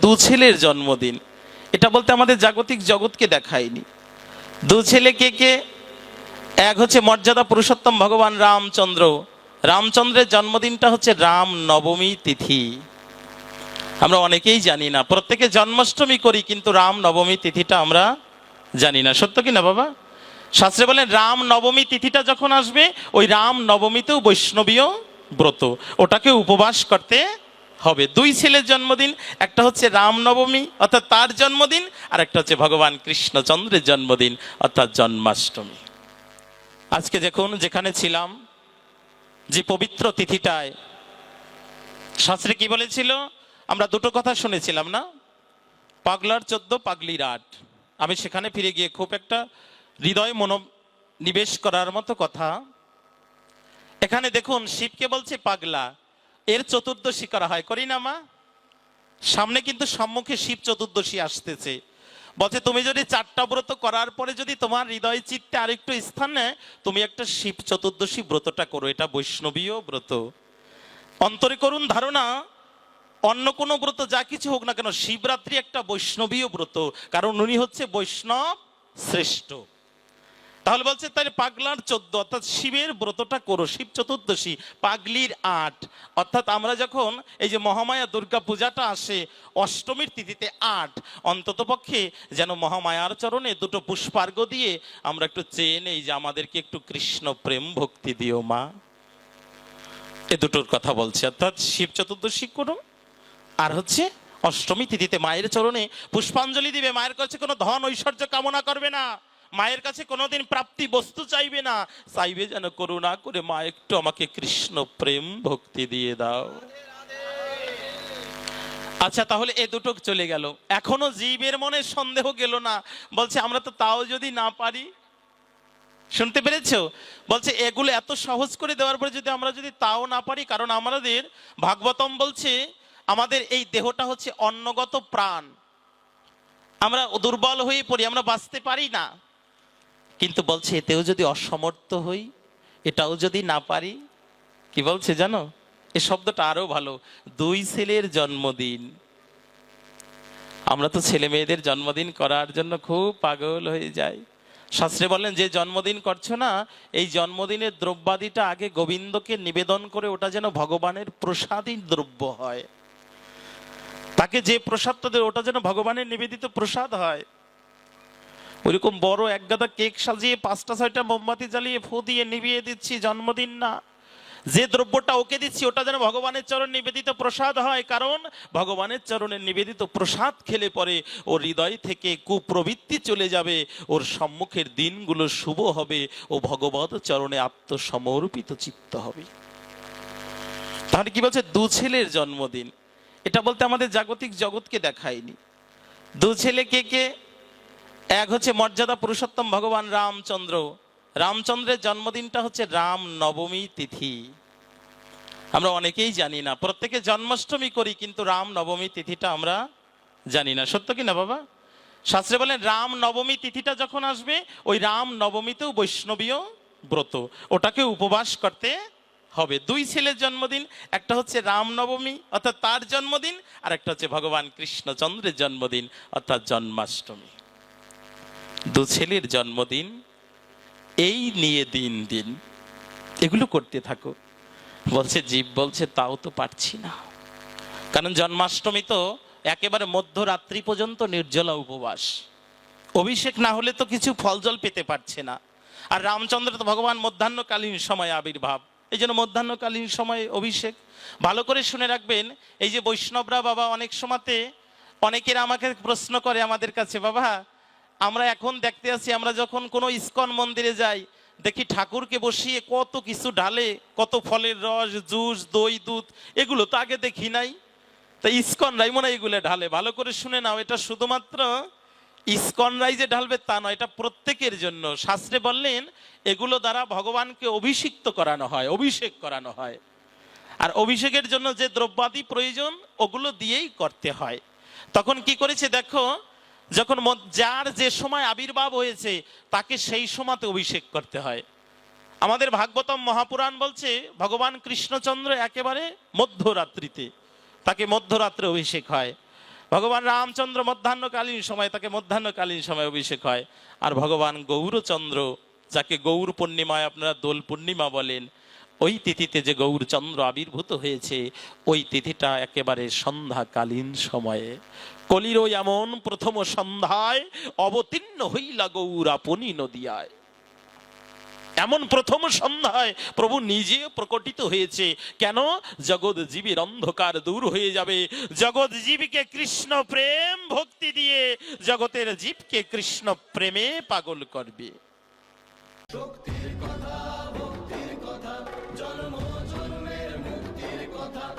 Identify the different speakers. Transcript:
Speaker 1: দু ছেলের জন্মদিন। এটা বলতে আমাদের জাগতিক জগৎকে দেখায়নি। দু ছেলে কে কে? এক হচ্ছে মর্যাদা পুরুষোত্তম ভগবান রামচন্দ্র। রামচন্দ্রের জন্মদিনটা হচ্ছে রাম নবমী তিথি। আমরা অনেকেই জানি না, প্রত্যেকে জন্মাষ্টমী করি, কিন্তু রাম নবমী তিথিটা আমরা জানি না। সত্য কি না বাবা? শাস্ত্রে বলেন, রাম নবমী তিথিটা যখন আসবে, ওই রাম নবমীতেও বৈষ্ণবীয় ব্রত, ওটাকে উপবাস করতে হবে। দুই ছেলের জন্মদিন, একটা হচ্ছে রামনবমী, অর্থাৎ তার জন্মদিন, আর একটা হচ্ছে ভগবান কৃষ্ণচন্দ্রের জন্মদিন, অর্থাৎ জন্মাষ্টমী। আজকে দেখুন, যেখানে ছিলাম, যে পবিত্র তিথিটায়, শাস্ত্রে কি বলেছিল? আমরা দুটো কথা শুনেছিলাম না? পাগলার চোদ্দ, পাগলির আট। আমি সেখানে ফিরে গিয়ে খুব একটা হৃদয় মনোনিবেশ করার মতো কথা। এখানে দেখুন, শিবকে বলছে পাগলা। এর চতুর্দশী করা হয়। করি না, মা? সামনে কিন্তু সম্মুখে শিব চতুর্দশী আসতেছে। বলছে, তুমি যদি চারটা ব্রত করার পরে যদি তোমার হৃদয় চিত্তে আরেকটু স্থান নেয়, তুমি একটা শিব চতুর্দশী ব্রতটা করো। এটা বৈষ্ণবীয় ব্রত। অন্তরে করুন ধারণা, অন্য কোনো ব্রত যা কিছু হোক না কেন, শিবরাত্রি একটা বৈষ্ণবীয় ব্রত। কারণ উনি হচ্ছে বৈষ্ণব শ্রেষ্ঠ। তাহলে বলছে, তাহলে পাগলার চোদ্দ, অর্থাৎ শিবের ব্রতটা করো, শিব চতুর্দশী, পাগলির আট। অর্থাৎ আমরা যখন এই যে মহামায়া দুর্গা পূজাটা আসে, অষ্টমীর তিথিতে আট, অন্তত পক্ষে যেন মহামায়ার চরণে দুটো পুষ্পার্ঘ দিয়ে আমরা একটু চেয়ে নেই যে আমাদেরকে একটু কৃষ্ণ প্রেম ভক্তি দিও মা। এ দুটোর কথা বলছে। অর্থাৎ শিব চতুর্দশী করো, আর হচ্ছে অষ্টমী তিথিতে মায়ের চরণে পুষ্পাঞ্জলি দিবে। মায়ের কাছে কোনো ধন ঐশ্বর্য কামনা করবে না। মায়ের কাছে কোনোদিন প্রাপ্তি বস্তু চাইবে না। চাইবে যেন করুণা করে মা একটু আমাকে কৃষ্ণ প্রেম ভক্তি দিয়ে দাও। আচ্ছা তাহলে এ দুটো চলে গেল। এখনও জীবের মনে সন্দেহ গেল না। বলছে, আমরা তো তাও যদি না পারি। শুনতে পেরেছ? বলছে, এগুলো এত সহজ করে দেওয়ার পরে যদি আমরা যদি তাও না পারি, কারণ আমাদের ভাগবতম বলছে, আমাদের এই দেহটা হচ্ছে অন্নগত প্রাণ। আমরা দুর্বল হয়ে পড়ি, আমরা বাঁচতে পারি না। কিন্তু বলছে, এতেও যদি অসমর্থ হই, এটাও যদি না পারি। কি বলছে জানো? এ শব্দটা আরও ভালো, দুই ছেলের জন্মদিন। আমরা তো ছেলে মেয়েদের জন্মদিন করার জন্য খুব পাগল হয়ে যাই। শাস্ত্রে বলেন যে জন্মদিন করছ না, এই জন্মদিনের দ্রব্যাদিটা আগে গোবিন্দকে নিবেদন করে ওটা যেন ভগবানের প্রসাদী দ্রব্য হয়। তাকে যে প্রসাদটা দেয়, ওটা যেন ভগবানের নিবেদিত প্রসাদ হয়। ওইরকম বড় এক গাদা কেক সাজিয়ে পাঁচটা, ছয়টা মোমবাতি জ্বালিয়ে ফু দিয়ে নিভিয়ে দিচ্ছি, জন্মদিন না। যে দ্রব্যটা ওকে দিচ্ছি, ওটা যেন ভগবানের চরণ নিবেদিত প্রসাদ হয়। কারণ ভগবানের চরণে নিবেদিত প্রসাদ খেলে পরে ওর হৃদয় থেকে কুপ্রবৃত্তি চলে যাবে। ওর সম্মুখের দিনগুলো শুভ হবে। ও ভগবত চরণে আত্মসমর্পিত চিত্ত হবে। তাহলে কি বলছে? দু ছেলের জন্মদিন। এটা বলতে আমাদের জাগতিক জগৎকে দেখায়নি। দু ছেলে কে কে? এক হচ্ছে মর্যাদা পুরুষোত্তম ভগবান রামচন্দ্র। রামচন্দ্রের জন্মদিনটা হচ্ছে রাম নবমী তিথি। আমরা অনেকেই জানি না, প্রত্যেকে জন্মাষ্টমী করি, কিন্তু রাম নবমী তিথিটা আমরা জানি না। সত্য কি না বাবা? শাস্ত্রে বলেন, রাম নবমী তিথিটা যখন আসবে, ওই রাম নবমীতেও বৈষ্ণবীয় ব্রত। ওটাকে উপবাস করতে হবে। দুই ছেলের জন্মদিন, একটা হচ্ছে রাম নবমী, অর্থাৎ তার জন্মদিন, আর একটা হচ্ছে ভগবান কৃষ্ণচন্দ্রের জন্মদিন, অর্থাৎ জন্মাষ্টমী। দু ছেলের জন্মদিন, এই নিয়ে দিন দিন। এগুলো করতে থাকো। বলছে, জীব বলছে, তাও তো পারছি না। কারণ জন্মাষ্টমী তো একেবারে মধ্যরাত্রি পর্যন্ত নির্জলা উপবাস। অভিষেক না হলে তো কিছু ফল জল পেতে পারছে না। আর রামচন্দ্র তো ভগবান মধ্যাহ্নকালীন সময় আবির্ভাব। এই জন্য মধ্যাহ্নকালীন সময় অভিষেক। ভালো করে শুনে রাখবেন, এই যে বৈষ্ণবরা বাবা অনেক সময়তে, অনেকেরা আমাকে প্রশ্ন করে আমাদের কাছে, বাবা আমরা এখন দেখতে আছি, আমরা যখন কোনো ইস্কন মন্দিরে যাই, দেখি ঠাকুরকে বসিয়ে কত কিছু ঢালে, কত ফলের রস, জুস, দই, দুধ, এগুলো তো আগে দেখি নাই। তা ইস্কনরাই মনে এগুলো ঢালে। ভালো করে শুনে নাও, এটা শুধুমাত্র ইস্কনরাই যে ঢালবে তা নয়, এটা প্রত্যেকের জন্য। শাস্ত্রে বললেন, এগুলো দ্বারা ভগবানকে অভিষিক্ত করানো হয়, অভিষেক করানো হয়। আর অভিষেকের জন্য যে দ্রব্যাদি প্রয়োজন, ওগুলো দিয়েই করতে হয়। তখন কি করেছে দেখো যখন যার যে সময় আবির্ভাব হয়েছে, তাকে সেই সময়তে অভিষেক করতে হয়। আমাদের ভাগবতম মহাপুরাণ বলছে, ভগবান কৃষ্ণচন্দ্র একেবারে মধ্যরাত্রিতে তাকে মধ্যরাত্রে অভিষেক হয়। ভগবান রামচন্দ্র মধ্যাহ্নকালীন সময় তাকে মধ্যাহ্নকালীন সময় অভিষেক হয়। আর ভগবান গৌরচন্দ্র, যাকে গৌর পূর্ণিমায় আপনারা দোল পূর্ণিমা বলেন ওই তিথিতে যে গৌরচন্দ্র আবির্ভূত হয়েছে, ওই তিথিটা একেবারে সন্ধ্যাকালীন সময়ে। কলির এমন প্রথম সন্ধ্যায় অবতীর্ণ হইলা গৌর আপনি নদিয়ায়। এমন প্রথম সন্ধ্যায় প্রভু নিজে প্রকটিত হয়েছে, কেন? জগৎ জীবের অন্ধকার দূর হয়ে যাবে। জগৎ জীবকে কৃষ্ণ প্রেম ভক্তি দিয়ে জগতের জীবকে কৃষ্ণ প্রেমে পাগল করবে।
Speaker 2: শক্তির কথা কথা